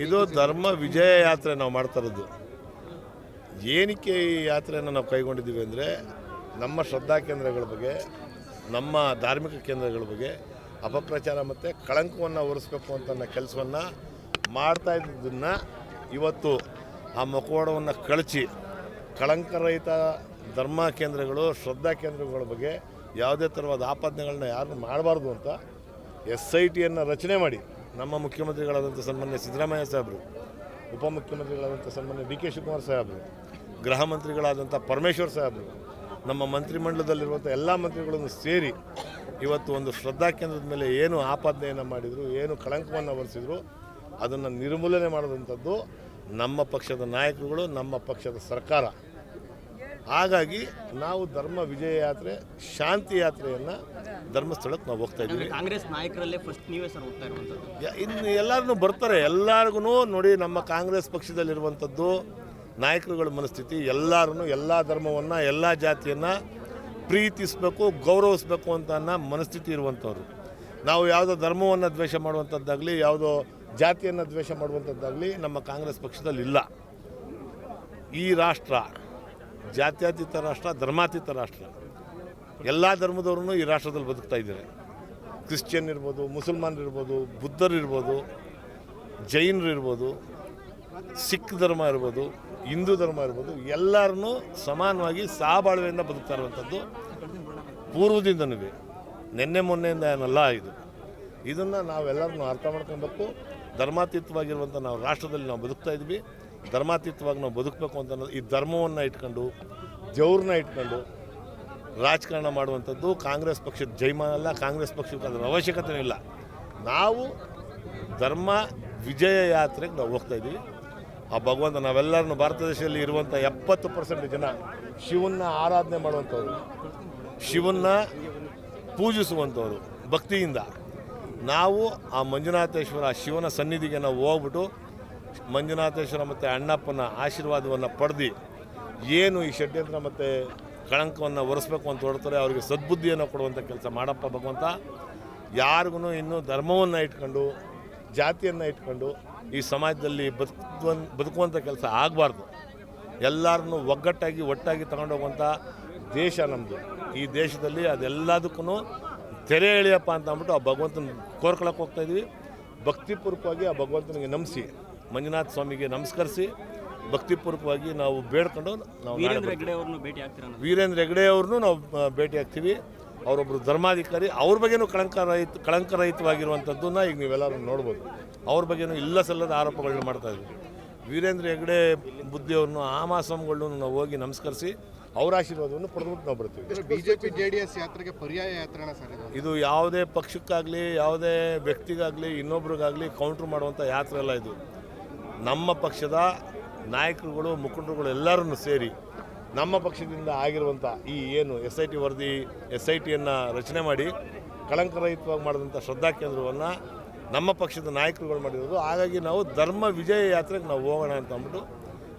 ಇದು ಧರ್ಮ ವಿಜಯ ಯಾತ್ರೆ ನಾವು ಮಾಡ್ತಾ ಇರೋದು. ಏನಕ್ಕೆ ಈ ಯಾತ್ರೆಯನ್ನು ನಾವು ಕೈಗೊಂಡಿದ್ದೀವಿ ಅಂದರೆ ನಮ್ಮ ಶ್ರದ್ಧಾ ಕೇಂದ್ರಗಳ ಬಗ್ಗೆ ನಮ್ಮ ಧಾರ್ಮಿಕ ಕೇಂದ್ರಗಳ ಬಗ್ಗೆ ಅಪಪ್ರಚಾರ ಮತ್ತು ಕಳಂಕವನ್ನು ಒರೆಸ್ಬೇಕು ಅಂತ ಕೆಲಸವನ್ನು ಮಾಡ್ತಾ ಇದ್ದದನ್ನು ಇವತ್ತು ಆ ಮುಖವಾಡವನ್ನು ಕಳಚಿ ಕಳಂಕರಹಿತ ಧರ್ಮ ಕೇಂದ್ರಗಳು ಶ್ರದ್ಧಾ ಕೇಂದ್ರಗಳ ಬಗ್ಗೆ ಯಾವುದೇ ಥರವಾದ ಆಪಾದನೆಗಳನ್ನ ಯಾರು ಮಾಡಬಾರ್ದು ಅಂತ ಎಸ್ ಐ ಟಿಯನ್ನು ರಚನೆ ಮಾಡಿ ನಮ್ಮ ಮುಖ್ಯಮಂತ್ರಿಗಳಾದಂಥ ಸನ್ಮಾನ್ಯ ಸಿದ್ದರಾಮಯ್ಯ ಸಾಹೇಬರು, ಉಪಮುಖ್ಯಮಂತ್ರಿಗಳಾದಂಥ ಸನ್ಮಾನ್ಯ ಡಿ ಕೆ ಶಿವಕುಮಾರ್ ಸಾಹೇಬರು, ಗೃಹ ಮಂತ್ರಿಗಳಾದಂಥ ಪರಮೇಶ್ವರ್ ಸಾಹೇಬರು, ನಮ್ಮ ಮಂತ್ರಿಮಂಡಲದಲ್ಲಿರುವಂಥ ಎಲ್ಲ ಮಂತ್ರಿಗಳನ್ನು ಸೇರಿ ಇವತ್ತು ಒಂದು ಶ್ರದ್ಧಾ ಕೇಂದ್ರದ ಮೇಲೆ ಏನು ಆಪಾದನೆಯನ್ನು ಮಾಡಿದರು, ಏನು ಕಳಂಕವನ್ನು ಹೊರಿಸಿದ್ರು ಅದನ್ನು ನಿರ್ಮೂಲನೆ ಮಾಡಿದಂಥದ್ದು ನಮ್ಮ ಪಕ್ಷದ ನಾಯಕರುಗಳು, ನಮ್ಮ ಪಕ್ಷದ ಸರ್ಕಾರ. ಹಾಗಾಗಿ ನಾವು ಧರ್ಮ ವಿಜಯ ಯಾತ್ರೆ ಶಾಂತಿ ಯಾತ್ರೆಯನ್ನು ಧರ್ಮಸ್ಥಳಕ್ಕೆ ನಾವು ಹೋಗ್ತಾ ಇದ್ದೀವಿ. ಕಾಂಗ್ರೆಸ್ ನಾಯಕರಲ್ಲೇ ಫಸ್ಟ್ ನೀವೇ ಸರ್ ಹೋಗ್ತಾ ಇರುವಂಥದ್ದು? ಇನ್ನು ಎಲ್ಲರೂ ಬರ್ತಾರೆ. ಎಲ್ಲರಿಗೂ ನೋಡಿ ನಮ್ಮ ಕಾಂಗ್ರೆಸ್ ಪಕ್ಷದಲ್ಲಿರುವಂಥದ್ದು ನಾಯಕರುಗಳ ಮನಸ್ಥಿತಿ ಎಲ್ಲರೂ ಎಲ್ಲ ಧರ್ಮವನ್ನು ಎಲ್ಲ ಜಾತಿಯನ್ನು ಪ್ರೀತಿಸಬೇಕು ಗೌರವಿಸಬೇಕು ಅಂತ ಅನ್ನೋ ಮನಸ್ಥಿತಿ ಇರುವಂಥವ್ರು. ನಾವು ಯಾವುದೋ ಧರ್ಮವನ್ನು ದ್ವೇಷ ಮಾಡುವಂಥದ್ದಾಗಲಿ ಯಾವುದೋ ಜಾತಿಯನ್ನು ದ್ವೇಷ ಮಾಡುವಂಥದ್ದಾಗಲಿ ನಮ್ಮ ಕಾಂಗ್ರೆಸ್ ಪಕ್ಷದಲ್ಲಿ ಇಲ್ಲ ಈ ರಾಷ್ಟ್ರ ಜಾತ್ಯತೀತ ರಾಷ್ಟ್ರ, ಧರ್ಮಾತೀತ ರಾಷ್ಟ್ರ. ಎಲ್ಲ ಧರ್ಮದವ್ರೂ ಈ ರಾಷ್ಟ್ರದಲ್ಲಿ ಬದುಕ್ತಾ ಇದ್ದಾರೆ. ಕ್ರಿಶ್ಚಿಯನ್ ಇರ್ಬೋದು ಮುಸಲ್ಮಾನ್ ಇರ್ಬೋದು, ಬುದ್ಧರು ಇರ್ಬೋದು, ಜೈನರು ಇರ್ಬೋದು, ಸಿಖ್ ಧರ್ಮ ಇರ್ಬೋದು, ಹಿಂದೂ ಧರ್ಮ ಇರ್ಬೋದು, ಎಲ್ಲರನ್ನೂ ಸಮಾನವಾಗಿ ಸಹಬಾಳ್ವೆಯಿಂದ ಬದುಕ್ತಾ ಇರುವಂಥದ್ದು ಪೂರ್ವದಿಂದನೂ. ನಿನ್ನೆ ಮೊನ್ನೆಯಿಂದ ಏನಲ್ಲ ಇದು. ಇದನ್ನು ನಾವೆಲ್ಲರನ್ನು ಅರ್ಥ ಮಾಡ್ಕೊಬೇಕು. ಧರ್ಮಾತೀತವಾಗಿರುವಂಥ ನಾವು ರಾಷ್ಟ್ರದಲ್ಲಿ ನಾವು ಬದುಕ್ತಾ ಇದ್ವಿ. ಧರ್ಮಾತೀತವಾಗಿ ನಾವು ಬದುಕಬೇಕು ಅಂತ ಅನ್ನೋದು ಈ ಧರ್ಮವನ್ನು ಇಟ್ಕೊಂಡು ದೇವ್ರನ್ನ ಇಟ್ಕೊಂಡು ರಾಜಕಾರಣ ಮಾಡುವಂಥದ್ದು ಕಾಂಗ್ರೆಸ್ ಪಕ್ಷದ ಜೈಮಾನ ಅಲ್ಲ, ಕಾಂಗ್ರೆಸ್ ಪಕ್ಷಕ್ಕೆ ಅದರ ಅವಶ್ಯಕತೆ ಇಲ್ಲ. ನಾವು ಧರ್ಮ ವಿಜಯ ಯಾತ್ರೆಗೆ ನಾವು ಹೋಗ್ತಾ ಇದ್ದೀವಿ. ಆ ಭಗವಂತ ನಾವೆಲ್ಲರನ್ನು ಭಾರತ ದೇಶದಲ್ಲಿ ಇರುವಂಥ ಎಪ್ಪತ್ತು ಪರ್ಸೆಂಟ್ ಜನ ಶಿವನ್ನ ಆರಾಧನೆ ಮಾಡುವಂಥವ್ರು, ಶಿವನ್ನ ಪೂಜಿಸುವಂಥವ್ರು ಭಕ್ತಿಯಿಂದ. ನಾವು ಆ ಮಂಜುನಾಥೇಶ್ವರ ಶಿವನ ಸನ್ನಿಧಿಗೆ ನಾವು ಹೋಗ್ಬಿಟ್ಟು ಮಂಜುನಾಥೇಶ್ವರ ಮತ್ತು ಅಣ್ಣಪ್ಪನ ಆಶೀರ್ವಾದವನ್ನು ಪಡೆದು ಏನು ಈ ಷಡ್ಯಂತ್ರ ಮತ್ತು ಕಳಂಕವನ್ನು ಒರೆಸ್ಬೇಕು ಅಂತ ಹೊರಡ್ತಾರೆ, ಅವರಿಗೆ ಸದ್ಬುದ್ಧಿಯನ್ನು ಕೊಡುವಂಥ ಕೆಲಸ ಮಾಡಪ್ಪ ಭಗವಂತ. ಯಾರಿಗೂ ಇನ್ನೂ ಧರ್ಮವನ್ನು ಇಟ್ಕೊಂಡು, ಜಾತಿಯನ್ನು ಇಟ್ಕೊಂಡು ಈ ಸಮಾಜದಲ್ಲಿ ಬದುಕುವಂತ ಬದುಕುವಂಥ ಕೆಲಸ ಆಗಬಾರ್ದು. ಎಲ್ಲರನ್ನೂ ಒಗ್ಗಟ್ಟಾಗಿ, ಒಟ್ಟಾಗಿ ತಗೊಂಡೋಗುವಂಥ ದೇಶ ನಮ್ಮದು ಈ ದೇಶದಲ್ಲಿ ಅದೆಲ್ಲದಕ್ಕೂ ತೆರೆ ಎಳೆಯಪ್ಪ ಅಂತ ಅಂದ್ಬಿಟ್ಟು ಆ ಭಗವಂತನ ಕೋರ್ಕೊಳಕ್ಕೆ ಹೋಗ್ತಾ ಇದ್ವಿ. ಭಕ್ತಿಪೂರ್ವಕವಾಗಿ ಆ ಭಗವಂತನಿಗೆ ನಂಬಿಸಿ. ಮಂಜುನಾಥ ಸ್ವಾಮಿಗೆ ನಮಸ್ಕರಿಸಿ ಭಕ್ತಿಪೂರ್ವಕವಾಗಿ ನಾವು ಬೇಡ್ಕೊಂಡು ನಾವು ವೀರೇಂದ್ರ. ಹೆಗ್ಡೆ ಅವ್ರನ್ನು ಭೇಟಿ ಆಗ್ತೀರಾ ವೀರೇಂದ್ರ ಹೆಗ್ಡೆ ಅವ್ರನ್ನೂ ನಾವು ಭೇಟಿ ಆಗ್ತೀವಿ. ಅವರೊಬ್ಬರು ಧರ್ಮಾಧಿಕಾರಿ ಅವ್ರ ಬಗ್ಗೆನೂ ಕಳಂಕರಹಿತ ಕಳಂಕರಹಿತವಾಗಿರುವಂಥದ್ದನ್ನ ಈಗ ನೀವೆಲ್ಲರೂ ನೋಡ್ಬೋದು. ಅವ್ರ ಬಗ್ಗೆನೂ ಇಲ್ಲ ಸಲ್ಲದ ಆರೋಪಗಳನ್ನ ಮಾಡ್ತಾ ಇದ್ವಿ ವೀರೇಂದ್ರ ಹೆಗ್ಡೆ ಬುದ್ಧಿಯವ್ರನ್ನು ಆಮಾಸ್ವಾಮಿಗಳನ್ನು ನಾವು ಹೋಗಿ ನಮಸ್ಕರಿಸಿ ಅವರ ಆಶೀರ್ವಾದವನ್ನು ಪಡೆದುಬಿಟ್ಟು ನಾವು ಬರ್ತೀವಿ. ಬಿಜೆಪಿ ಜೆಡಿಎಸ್ ಯಾತ್ರೆಗೆ ಪರ್ಯಾಯ ಯಾತ್ರೆನ ಸರ್ ಇದು? ಇದು ಯಾವುದೇ ಪಕ್ಷಕ್ಕಾಗಲಿ ಯಾವುದೇ ವ್ಯಕ್ತಿಗಾಗಲಿ ಇನ್ನೊಬ್ರಿಗಾಗಲಿ ಕೌಂಟ್ರ್ ಮಾಡುವಂಥ ಯಾತ್ರೆ ಅಲ್ಲ ಇದು. ನಮ್ಮ ಪಕ್ಷದ ನಾಯಕರುಗಳು, ಮುಖಂಡರುಗಳು ಎಲ್ಲರನ್ನು ಸೇರಿ ನಮ್ಮ ಪಕ್ಷದಿಂದ ಆಗಿರುವಂಥ ಈ ಏನು ಎಸ್ ಐ ಟಿ ವರದಿ ಎಸ್ ಐ ಟಿಯನ್ನು ರಚನೆ ಮಾಡಿ ಕಳಂಕರಹಿತವಾಗಿ ಮಾಡಿದಂಥ ಶ್ರದ್ಧಾ ಕೇಂದ್ರವನ್ನು ನಮ್ಮ ಪಕ್ಷದ ನಾಯಕರುಗಳು ಮಾಡಿರೋದು. ಹಾಗಾಗಿ ನಾವು ಧರ್ಮ ವಿಜಯ ಯಾತ್ರೆಗೆ ನಾವು ಹೋಗೋಣ ಅಂತ ಅಂದ್ಬಿಟ್ಟು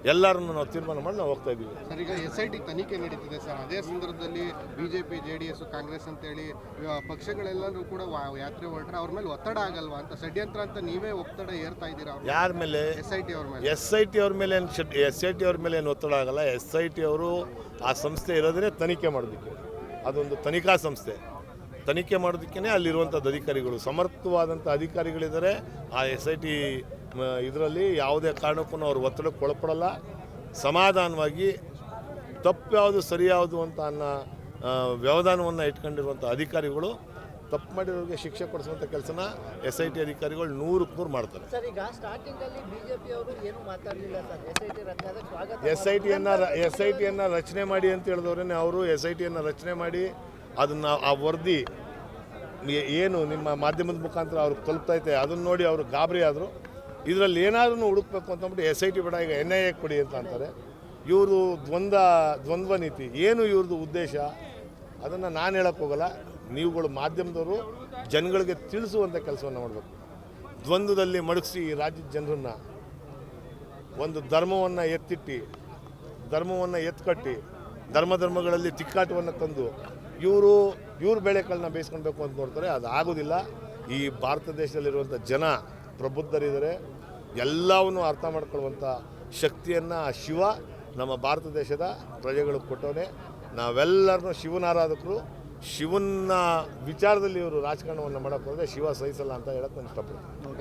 ಎಲ್ಲರನ್ನು ನಾವು ತೀರ್ಮಾನ ಮಾಡಿ ನಾವು ಹೋಗ್ತಾ ಇದ್ದೀವಿ. ಸರ್ ಈಗ ಎಸ್ ಐ ಟಿ ತನಿಖೆ ನಡೀತಿದೆ ಸರ್. ಅದೇ ಸಂದರ್ಭದಲ್ಲಿ ಬಿಜೆಪಿ ಎಸ್ ಕಾಂಗ್ರೆಸ್ ಅಂತೇಳಿ ಹೇಳಿ ಪಕ್ಷಗಳೆಲ್ಲರೂ ಕೂಡ ವಾ- ಯಾತ್ರೆ ಹೊರಟ್ರೆ ಅವ್ರ ಮೇಲೆ ಒತ್ತಡ ಆಗಲ್ವಾ ಅಂತ ಷಡ್ಯಂತ್ರ ಅಂತ ನೀವೇ ಒತ್ತಡ ಏರ್ತಾ ಇದ್ದೀರಾ ಯಾರ ಮೇಲೆ? ಎಸ್ ಐ ಟಿ ಅವ್ರ ಮೇಲೆ. ಎಸ್ ಐ ಟಿ ಅವ್ರ ಮೇಲೆ ಏನು ಶಡ್ ಎಸ್ ಐ ಟಿ ಅವ್ರ ಮೇಲೆ ಏನು ಒತ್ತಡ ಆಗಲ್ಲ. ಎಸ್ ಐ ಟಿ ಅವರು ಆ ಸಂಸ್ಥೆ ಇರೋದೇ ತನಿಖೆ ಮಾಡೋದಕ್ಕೆ. ಅದೊಂದು ತನಿಖಾ ಸಂಸ್ಥೆ. ತನಿಖೆ ಮಾಡೋದಕ್ಕೇ ಅಲ್ಲಿರುವಂಥದ್ದು ಅಧಿಕಾರಿಗಳು. ಸಮರ್ಥವಾದಂಥ ಅಧಿಕಾರಿಗಳಿದ್ದಾರೆ. ಆ ಎಸ್ ಐ ಟಿ ಇದರಲ್ಲಿ ಯಾವುದೇ ಕಾರಣಕ್ಕೂ ಅವ್ರ ಒತ್ತಡಕ್ಕೆ ಒಳಪಡಲ್ಲ. ಸಮಾಧಾನವಾಗಿ ತಪ್ಪು ಯಾವುದು ಸರಿ ಯಾವುದು ಅಂತ ಅನ್ನೋ ವ್ಯವಧಾನವನ್ನು ಇಟ್ಕೊಂಡಿರುವಂಥ ಅಧಿಕಾರಿಗಳು ತಪ್ಪು ಮಾಡಿರೋರಿಗೆ ಶಿಕ್ಷೆ ಕೊಡಿಸುವಂಥ ಕೆಲಸನ ಎಸ್ ಐ ಟಿ ಅಧಿಕಾರಿಗಳು ನೂರಕ್ಕೆ ನೂರು ಮಾಡ್ತಾರೆ. ಎಸ್ ಐ ಟಿಯನ್ನು ಎಸ್ ಐ ಟಿಯನ್ನು ರಚನೆ ಮಾಡಿ ಅಂತ ಹೇಳಿದವ್ರೇ ಅವರು ಎಸ್ ಐ ಟಿಯನ್ನು ರಚನೆ ಮಾಡಿ ಅದನ್ನು ಆ ವರದಿ ಏನು ನಿಮ್ಮ ಮಾಧ್ಯಮದ ಮುಖಾಂತರ ಅವ್ರಿಗೆ ತಲುಪ್ತೈತೆ ಅದನ್ನು ನೋಡಿ ಅವರು ಗಾಬರಿ ಆದರು. ಇದರಲ್ಲಿ ಏನಾದ್ರೂ ಹುಡುಕ್ಬೇಕು ಅಂತಂದ್ಬಿಟ್ಟು ಎಸ್ ಐ ಟಿ ಬೇಡ, ಈಗ ಎನ್ ಐ ಎ ಕೊಡಿ ಅಂತ ಅಂತಾರೆ. ಇವರು ದ್ವಂದ್ವ ದ್ವಂದ್ವ ನೀತಿ. ಏನು ಇವ್ರದ್ದು ಉದ್ದೇಶ? ಅದನ್ನು ನಾನು ಹೇಳಕ್ಕೆ ಹೋಗಲ್ಲ. ನೀವುಗಳು ಮಾಧ್ಯಮದವರು ಜನಗಳಿಗೆ ತಿಳಿಸುವಂಥ ಕೆಲಸವನ್ನು ಮಾಡಬೇಕು. ದ್ವಂದ್ವದಲ್ಲಿ ಮಡಗಿಸಿ ಈ ರಾಜ್ಯದ ಜನರನ್ನು. ಒಂದು ಧರ್ಮವನ್ನು ಎತ್ತಿಟ್ಟು, ಧರ್ಮವನ್ನು ಎತ್ಕಟ್ಟಿ, ಧರ್ಮ ಧರ್ಮಗಳಲ್ಲಿ ತಿಕ್ಕಾಟವನ್ನು ತಂದು, ಇವರು, ಇವ್ರ ಬೆಳೆಗಳನ್ನ ಬೇಯಿಸ್ಕೊಳ್ಬೇಕು ಅಂತ ನೋಡ್ತಾರೆ. ಅದು ಆಗೋದಿಲ್ಲ ಈ ಭಾರತ ದೇಶದಲ್ಲಿರುವಂಥ ಜನ ಪ್ರಬುದ್ಧರಿದ್ದಾರೆ. ಎಲ್ಲವನ್ನು ಅರ್ಥ ಮಾಡ್ಕೊಳ್ಳುವಂಥ ಶಕ್ತಿಯನ್ನು ಆ ಶಿವ ನಮ್ಮ ಭಾರತ ದೇಶದ ಪ್ರಜೆಗಳಿಗೆ ಕೊಟ್ಟವನೇ. ನಾವೆಲ್ಲರನ್ನು ಶಿವನ ಆರಾಧಕರು ಶಿವನ ವಿಚಾರದಲ್ಲಿ ಇವರು ರಾಜಕಾರಣವನ್ನು ಮಾಡೋಕ್ಕೆ ಹೋದರೆ ಶಿವ ಸಹಿಸಲ್ಲ ಅಂತ ಹೇಳಕ್ಕೆ ನಾನು ಇಷ್ಟಪಡ್ತೀನಿ.